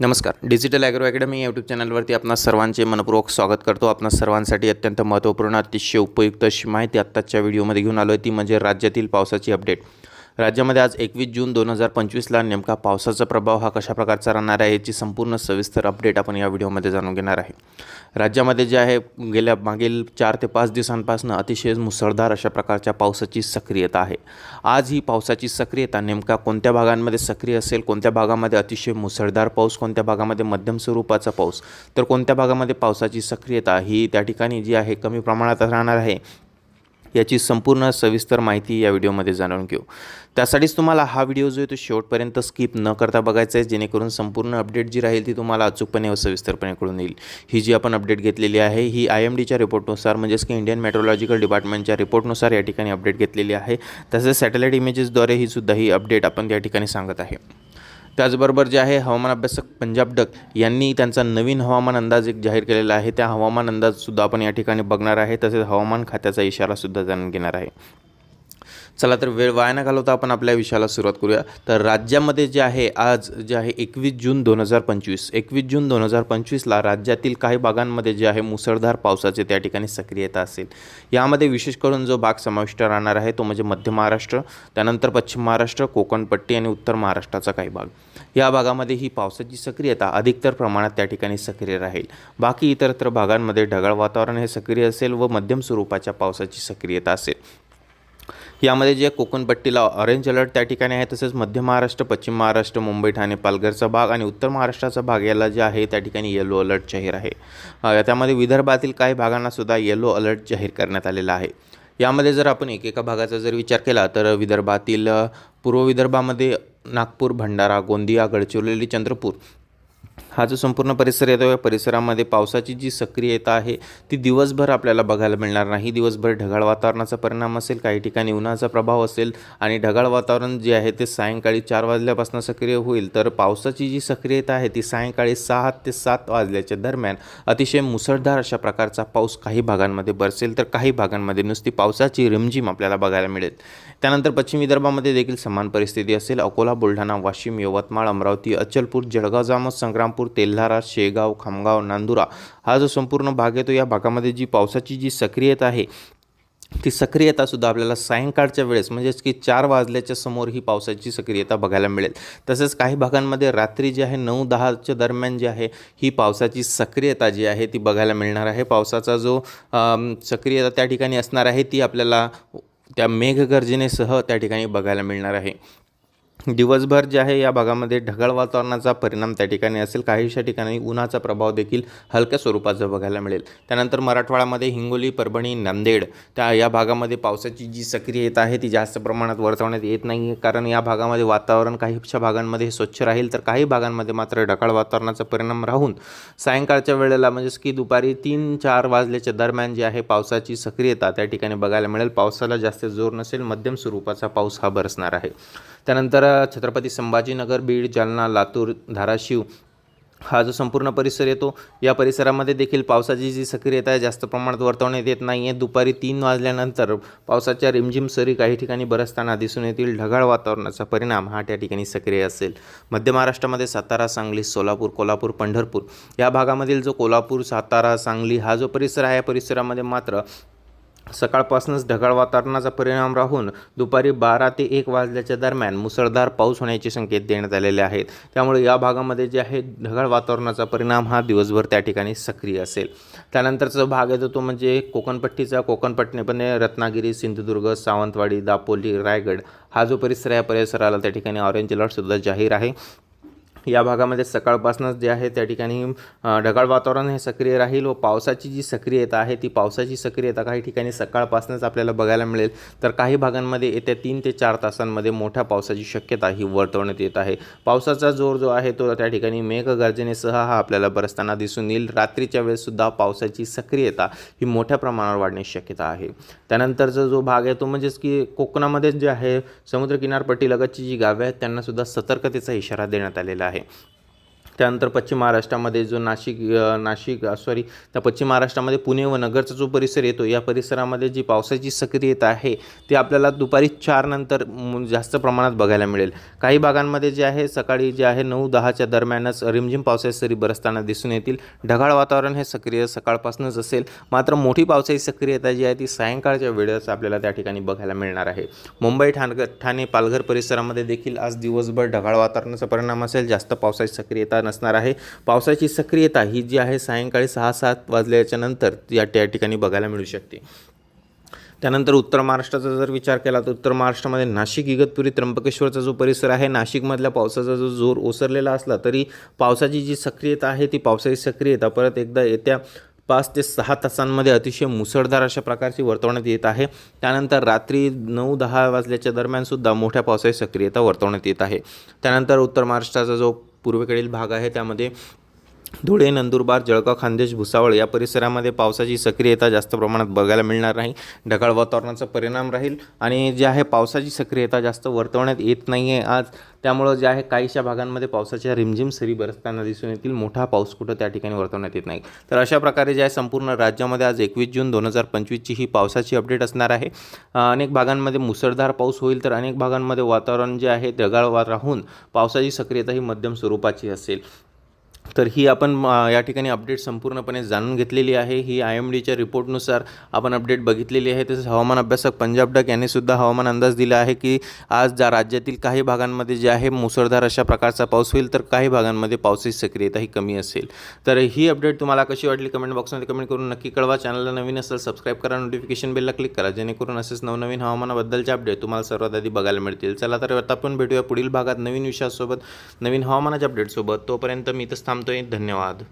नमस्कार. Digital agro academy YouTube चॅनलवरती आपणा सर्वांचे मनपूर्वक स्वागत करतो. आपणा सर्वांसाठी अत्यंत महत्त्वपूर्ण अतिशय उपयुक्त अशी माहिती आत्ताच्या व्हिडिओमध्ये घेऊन आलो आहे ती म्हणजे राज्यातील पावसाची अपडेट राज्यामध्ये आज एकवीस जून दोन हजार पंचवीसला नेमका पावसाचा प्रभाव हा कशा प्रकारचा राहणार आहे याची संपूर्ण सविस्तर अपडेट आपण या व्हिडिओमध्ये जाणून घेणार आहे. राज्यामध्ये जे आहे गेल्या मागील चार ते पाच दिवसांपासून अतिशय मुसळधार अशा प्रकारच्या पावसाची सक्रियता आहे. आज ही पावसाची सक्रियता नेमका कोणत्या भागांमध्ये सक्रिय असेल कोणत्या भागामध्ये अतिशय मुसळधार पाऊस कोणत्या भागामध्ये मध्यम स्वरूपाचा पाऊस तर कोणत्या भागामध्ये पावसाची सक्रियता ही त्या ठिकाणी जी आहे कमी प्रमाणात राहणार आहे याची संपूर्ण सविस्तर माहिती या व्हिडिओमध्ये जाणून घेऊ. त्यासाठीच तुम्हाला हा व्हिडिओ जो आहे तो शेवटपर्यंत स्किप न करता बघायचा आहे जेणेकरून संपूर्ण अपडेट जी राहील ती तुम्हाला अचूकपणे व सविस्तरपणे कळून येईल. ही जी आपण अपडेट घेतलेली आहे ही आय एम डीच्या रिपोर्टनुसार म्हणजेच की इंडियन मेट्रोलॉजिकल डिपार्टमेंटच्या रिपोर्टनुसार या ठिकाणी अपडेट घेतलेली आहे. तसेच सॅटेलाईट इमेजेसद्वारे ही सुद्धा ही अपडेट आपण त्या ठिकाणी सांगत आहे. त्याचबरोबर जे आहे हवामान अभ्यासक पंजाब डक यांनी त्यांचा नवीन हवामान अंदाज एक जाहीर केलेला आहे. त्या हवामान अंदाजसुद्धा आपण या ठिकाणी बघणार आहे. तसेच हवामान खात्याचा इशारासुद्धा जाणून घेणार आहे. चला तर वेळ वाया न घालवता आपण आपल्या विषयाला सुरुवात करूया. तर राज्यामध्ये जे आहे आज जे आहे एकवीस जून दोन हजार पंचवीस. एकवीस जून दोन हजार पंचवीसला राज्यातील काही भागांमध्ये जे आहे मुसळधार पावसाचे त्या ठिकाणी सक्रियता असेल. यामध्ये विशेष करून जो भाग समाविष्ट राहणार आहे तो म्हणजे मध्य महाराष्ट्र त्यानंतर पश्चिम महाराष्ट्र कोकणपट्टी आणि उत्तर महाराष्ट्राचा काही भाग. या भागामध्ये ही पावसाची सक्रियता अधिकतर प्रमाणात त्या ठिकाणी सक्रिय राहील. बाकी इतरत्र भागांमध्ये ढगाळ वातावरण हे सक्रिय असेल व मध्यम स्वरूपाच्या पावसाची सक्रियता असेल. यामध्ये जे कोकणपट्टीला ऑरेंज अलर्ट त्या ठिकाणी आहे तसेच मध्य महाराष्ट्र पश्चिम महाराष्ट्र मुंबई ठाणे पालघरचा भाग आणि उत्तर महाराष्ट्राचा भाग याला जे आहे त्या ठिकाणी येलो अलर्ट जाहीर आहे. त्यामध्ये विदर्भातील काही भागांना सुद्धा येलो अलर्ट जाहीर करण्यात आलेला आहे. यामध्ये जर आपण एकेका भागाचा जर विचार केला तर विदर्भातील पूर्व विदर्भामध्ये नागपूर भंडारा गोंदिया गडचिरोली चंद्रपूर हा जो संपूर्ण परिसर येतो या परिसरामध्ये पावसाची जी सक्रियता आहे ती दिवसभर आपल्याला बघायला मिळणार नाही. दिवसभर ढगाळ वातावरणाचा परिणाम असेल काही ठिकाणी उन्हाचा प्रभाव असेल आणि ढगाळ वातावरण जे आहे ते सायंकाळी चार वाजल्यापासून सक्रिय होईल. तर पावसाची जी सक्रियता आहे ती सायंकाळी सहा ते सात वाजल्याच्या दरम्यान अतिशय मुसळधार अशा प्रकारचा पाऊस काही भागांमध्ये बरसेल. तर काही भागांमध्ये नुसती पावसाची रिमझिम आपल्याला बघायला मिळेल. त्यानंतर पश्चिम विदर्भामध्ये देखील समान परिस्थिती असेल. अकोला बुलढाणा वाशिम यवतमाळ अमरावती अचलपूर जळगाव जामोद संग्रामपूर तेल्हारा शेगाव खामगाव नांदुरा. हा जो संपूर्ण भाग येतो या भागामध्ये जी पावसाची जी सक्रियता आहे ती सक्रियतासुद्धा आपल्याला सायंकाळच्या वेळेस म्हणजेच की चार वाजल्याच्या समोर ही पावसाची सक्रियता बघायला मिळेल. तसेच काही भागांमध्ये रात्री जी आहे नऊ दहाच्या दरम्यान जी आहे ही पावसाची सक्रियता जी आहे ती बघायला मिळणार आहे. पावसाचा जो सक्रियता त्या ठिकाणी असणार आहे ती आपल्याला त्या मेघगर्जनेसह त्या ठिकाणी बघायला मिळणार आहे. दिवसभर जे आहे या भागामध्ये ढगाळ वातावरणाचा परिणाम त्या ठिकाणी असेल. काहीशा ठिकाणी उन्हाचा प्रभाव देखील हलक्या स्वरूपाचा बघायला मिळेल. त्यानंतर मराठवाड्यामध्ये हिंगोली परभणी नांदेड त्या या भागामध्ये पावसाची जी सक्रियता आहे ती जास्त प्रमाणात वर्तवण्यात येत नाही आहे कारण या भागामध्ये वातावरण काहीशा भागांमध्ये हे स्वच्छ राहील तर काही भागांमध्ये मात्र ढगाळ वातावरणाचा परिणाम राहून सायंकाळच्या वेळेला म्हणजेच की दुपारी तीन चार वाजल्याच्या दरम्यान जी आहे पावसाची सक्रियता त्या ठिकाणी बघायला मिळेल. पावसाला जास्त जोर नसेल मध्यम स्वरूपाचा पाऊस हा बरसणार आहे. त्यानंतर छत्रपती संभाजीनगर बीड जालना लातूर धाराशिव हा जो संपूर्ण परिसर येतो या परिसरामध्ये देखील पावसाची जी सक्रियता आहे जास्त प्रमाणात वर्तवण्यात येत नाही आहे दुपारी तीन वाजल्यानंतर पावसाच्या रिमझिम सरी काही ठिकाणी बरसताना दिसून येतील. ढगाळ वातावरणाचा परिणाम हा त्या ठिकाणी सक्रिय असेल. मध्य महाराष्ट्रामध्ये सातारा सांगली सोलापूर कोल्हापूर पंढरपूर या भागामधील जो कोल्हापूर सातारा सांगली हा जो परिसर आहे या परिसरामध्ये मात्र सकाळपासूनच ढगाळ वातावरणाचा परिणाम राहून दुपारी बारा ते एक वाजल्याच्या दरम्यान मुसळधार पाऊस होण्याचे संकेत देण्यात आलेले आहेत. त्यामुळे या भागामध्ये जे आहे ढगाळ वातावरणाचा परिणाम हा दिवसभर त्या ठिकाणी सक्रिय असेल. त्यानंतरचा भाग येतो तो म्हणजे कोकणपट्टीचा. कोकणपट्टीपणे रत्नागिरी सिंधुदुर्ग सावंतवाडी दापोली रायगड हा जो परिसर आहे या परिसराला त्या ठिकाणी ऑरेंज अलर्टसुद्धा जाहीर आहे. या भागामध्ये सकाळपासूनच जे आहे त्या ठिकाणी ढगाळ वातावरण हे सक्रिय राहील व पावसाची जी सक्रियता आहे ती पावसाची सक्रियता काही ठिकाणी सकाळपासूनच आपल्याला बघायला मिळेल. तर काही भागांमध्ये येत्या तीन ते चार तासांमध्ये मोठ्या पावसाची शक्यता ही वर्तवण्यात येत आहे. पावसाचा जोर जो आहे तो त्या ठिकाणी मेघगर्जनेसह हा आपल्याला बरसताना दिसून येईल. रात्रीच्या वेळेससुद्धा पावसाची सक्रियता ही मोठ्या प्रमाणावर वाढण्याची शक्यता आहे. त्यानंतरचा जो भाग आहे तो म्हणजेच की कोकणामध्ये जे आहे समुद्र किनारपट्टी जी गावे आहेत त्यांनासुद्धा सतर्कतेचा इशारा देण्यात आलेला आहे. आहे त्यानंतर पश्चिम महाराष्ट्रामध्ये जो नाशिक नाशिक सॉरी त्या पश्चिम महाराष्ट्रामध्ये पुणे व नगरचा जो परिसर येतो या परिसरामध्ये जी पावसाची सक्रियता आहे ती आपल्याला दुपारी चार नंतर जास्त प्रमाणात बघायला मिळेल. काही भागांमध्ये जे आहे सकाळी जे आहे नऊ दहाच्या दरम्यानच रिमझिम पावसाची सरी बरसताना दिसून येतील. ढगाळ वातावरण हे सक्रिय सकाळपासूनच असेल. मात्र मोठी पावसाची सक्रियता जी आहे ती सायंकाळच्या वेळेस आपल्याला त्या ठिकाणी बघायला मिळणार आहे. मुंबई ठाणगर ठाणे पालघर परिसरामध्ये देखील आज दिवसभर ढगाळ वातावरणाचा परिणाम असेल. जास्त पावसाची सक्रियता नसणार आहे. पावसाची सक्रियता ही जी आहे सायंकाळी सहा सात वाजल्याच्या नंतर या त्या ठिकाणी बघायला मिळू शकते. त्यानंतर उत्तर महाराष्ट्राचा जर विचार केला तर उत्तर महाराष्ट्रामध्ये नाशिक इगतपुरी त्र्यंबकेश्वरचा जो परिसर आहे नाशिकमधल्या पावसाचा जो जोर ओसरलेला असला तरी पावसाची जी सक्रियता आहे ती पावसाची सक्रियता परत एकदा येत्या पाच ते सहा तासांमध्ये अतिशय मुसळधार अशा प्रकारची वर्तवण्यात येत आहे. त्यानंतर रात्री नऊ दहा वाजल्याच्या दरम्यानसुद्धा मोठ्या पावसाची सक्रियता वर्तवण्यात येत आहे. त्यानंतर उत्तर महाराष्ट्राचा जो पूर्वेकडील भाग आहे त्यामध्ये धुळे नंदुरबार जळगाव खानदेश भुसावळ या परिसरामध्ये पावसाची सक्रियता जास्त प्रमाणात बघायला मिळणार नाही. ढगाळ वातावरणाचा परिणाम राहील आणि जे आहे पावसाची सक्रियता जास्त वर्तवण्यात येत नाही आहे आज. त्यामुळं जे आहे काहीशा भागांमध्ये पावसाच्या रिमझिम सरी बरसताना दिसून येतील. मोठा पाऊस कुठं त्या ठिकाणी वर्तवण्यात येत नाही. तर अशा प्रकारे जे आहे संपूर्ण राज्यामध्ये आज एकवीस जून दोन हजार पंचवीसची ही पावसाची अपडेट असणार आहे. अनेक भागांमध्ये मुसळधार पाऊस होईल तर अनेक भागांमध्ये वातावरण जे आहे ढगाळ राहून पावसाची सक्रियता ही मध्यम स्वरूपाची असेल. तर ही आपण या ठिकाणी अपडेट संपूर्णपणे जाणून घेतलेली आहे. ही आय एम डीच्या रिपोर्टनुसार आपण अपडेट बघितलेली आहे. तसेच हवामान अभ्यासक पंजाब डक यांनीसुद्धा हवामान अंदाज दिला आहे की आज ज्या राज्यातील काही भागांमध्ये जे आहे मुसळधार अशा प्रकारचा पाऊस होईल तर काही भागांमध्ये पावसाची सक्रियता ही कमी असेल. तर ही अपडेट तुम्हाला कशी वाटली कमेंट बॉक्समध्ये कमेंट करून नक्की कळवा. चॅनलला नवीन असेल सबस्क्राईब करा. नोटिफिकेशन बेलला क्लिक करा. जेणेकरून असेच नवनवीन हवामानाबद्दलचे अपडेट तुम्हाला सर्वात आधी बघायला मिळतील. चला तर आता आपण भेटूया पुढील भागात नवीन विषयासोबत नवीन हवामानाच्या अपडेटसोबत तोपर्यंत मी इथंच थांबतोय. धन्यवाद.